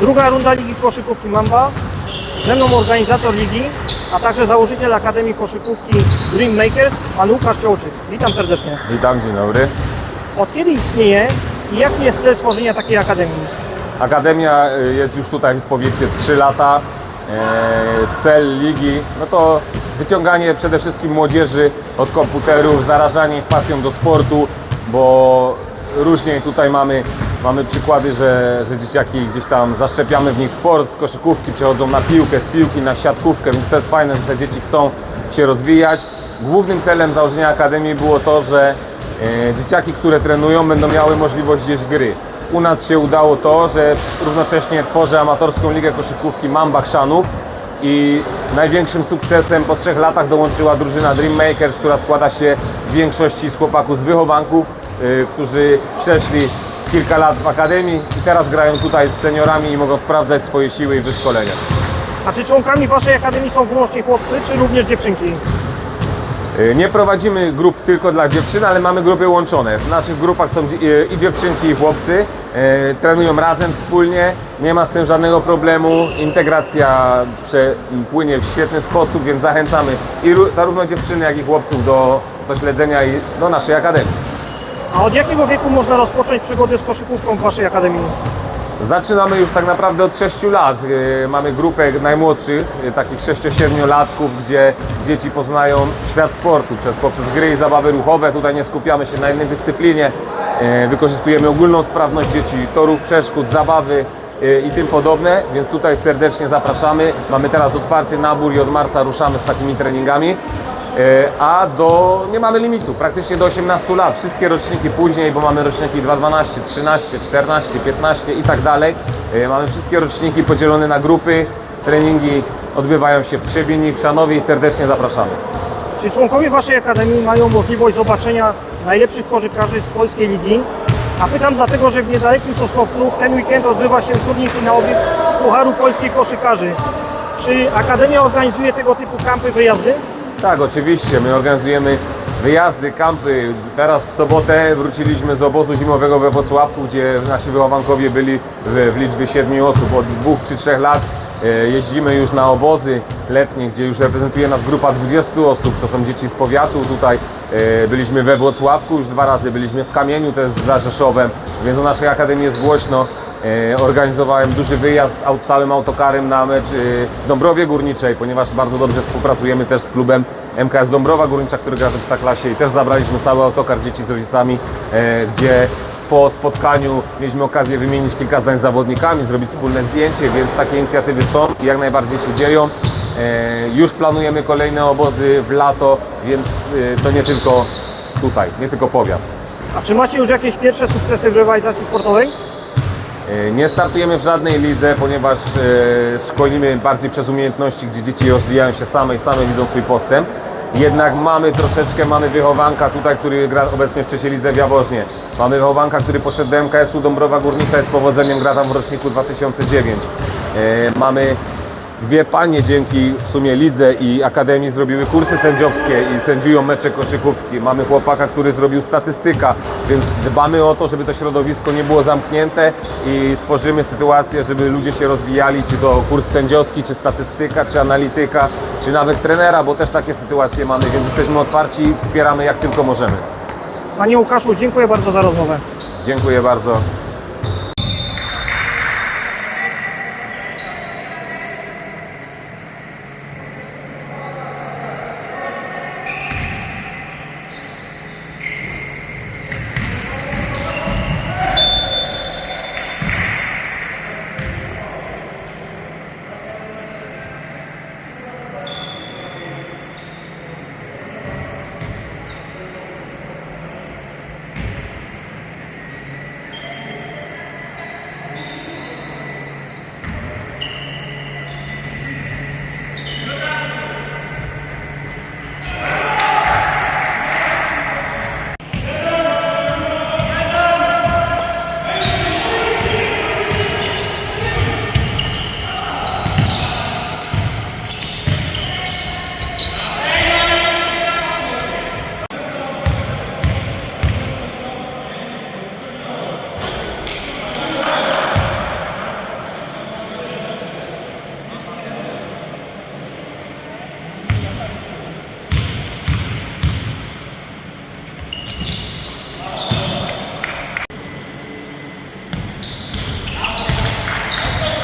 Druga runda Ligi Koszykówki Mamba. Ze mną organizator ligi, a także założyciel Akademii Koszykówki Dream Makers, pan Łukasz Ciołczyk. Witam serdecznie. Witam, dzień dobry. Od kiedy istnieje i jaki jest cel tworzenia takiej akademii? Akademia y, jest już tutaj w powiecie 3 lata. E, Cel ligi no to wyciąganie przede wszystkim młodzieży od komputerów, zarażanie ich pasją do sportu, bo różnie tutaj mamy, mamy przykłady, że, że dzieciaki gdzieś tam zaszczepiamy w nich sport, z koszykówki przechodzą na piłkę, z piłki na siatkówkę, więc to jest fajne, że te dzieci chcą się rozwijać. Głównym celem założenia Akademii było to, że e, dzieciaki, które trenują będą miały możliwość gdzieś gry. U nas się udało to, że równocześnie tworzę amatorską ligę koszykówki Mamba Chrzanów i największym sukcesem po trzech latach dołączyła drużyna Dream Makers, która składa się w większości z chłopaków z wychowanków, y, którzy przeszli kilka lat w akademii i teraz grają tutaj z seniorami i mogą sprawdzać swoje siły i wyszkolenia. A czy członkami Waszej Akademii są wyłącznie chłopcy, czy również dziewczynki? Y, Nie prowadzimy grup tylko dla dziewczyn, ale mamy grupy łączone. W naszych grupach są y, i dziewczynki, i chłopcy. Y, Trenują razem wspólnie, nie ma z tym żadnego problemu. Integracja płynie w świetny sposób, więc zachęcamy i ró- zarówno dziewczyny, jak i chłopców do, do śledzenia i do naszej akademii. A od jakiego wieku można rozpocząć przygodę z koszykówką w Waszej Akademii? Zaczynamy już tak naprawdę od 6 lat. Yy, Mamy grupę najmłodszych, yy, takich 6-7-latków, gdzie dzieci poznają świat sportu przez, poprzez gry i zabawy ruchowe. Tutaj nie skupiamy się na jednej dyscyplinie. Yy, Wykorzystujemy ogólną sprawność dzieci, torów przeszkód, zabawy i tym podobne, więc tutaj serdecznie zapraszamy. Mamy teraz otwarty nabór i od marca ruszamy z takimi treningami. E, a do, nie mamy limitu, praktycznie do 18 lat. Wszystkie roczniki później, bo mamy roczniki 2.12, 13, 14, 15 i tak dalej. E, Mamy wszystkie roczniki podzielone na grupy. Treningi odbywają się w Trzebinie, w Szanowie i serdecznie zapraszamy. Czy członkowie Waszej Akademii mają możliwość zobaczenia najlepszych koszykarzy z polskiej ligi? A pytam dlatego, że w niedalekim Sosnowcu w ten weekend odbywa się turniej finałowy Pucharu Polskich Koszykarzy. Czy Akademia organizuje tego typu kampy, wyjazdy? Tak, oczywiście. My organizujemy wyjazdy, kampy. Teraz w sobotę wróciliśmy z obozu zimowego we Wrocławku, gdzie nasi wychowankowie byli w, w liczbie 7 osób. Od dwóch czy trzech lat e, jeździmy już na obozy letnie, gdzie już reprezentuje nas grupa 20 osób. To są dzieci z powiatu. Tutaj e, byliśmy we Wrocławku już dwa razy, byliśmy w Kamieniu też za Rzeszowem, więc o naszej akademii jest głośno. E, Organizowałem duży wyjazd całym autokarem na mecz e, w Dąbrowie Górniczej, ponieważ bardzo dobrze współpracujemy też z klubem MKS Dąbrowa Górnicza, który gra w Ekstraklasie i też zabraliśmy cały autokar dzieci z rodzicami, e, gdzie po spotkaniu mieliśmy okazję wymienić kilka zdań z zawodnikami, zrobić wspólne zdjęcie, więc takie inicjatywy są i jak najbardziej się dzieją. Już planujemy kolejne obozy w lato, więc to nie tylko tutaj, nie tylko powiat. A czy macie już jakieś pierwsze sukcesy w rywalizacji sportowej? E, Nie startujemy w żadnej lidze, ponieważ e, szkolimy bardziej przez umiejętności, gdzie dzieci rozwijają się same i same widzą swój postęp. Jednak mamy troszeczkę, mamy wychowanka tutaj, który gra obecnie w trzeciej lidze w Jaworznie. Mamy wychowanka, który poszedł do MKS-u Dąbrowa Górnicza z powodzeniem gra tam w roczniku 2009. E, Mamy dwie panie dzięki w sumie lidze i akademii zrobiły kursy sędziowskie i sędziują mecze koszykówki. Mamy chłopaka, który zrobił statystyka, więc dbamy o to, żeby to środowisko nie było zamknięte i tworzymy sytuację, żeby ludzie się rozwijali, czy to kurs sędziowski, czy statystyka, czy analityka, czy nawet trenera, bo też takie sytuacje mamy, więc jesteśmy otwarci i wspieramy jak tylko możemy. Panie Łukaszu, dziękuję bardzo za rozmowę. Dziękuję bardzo.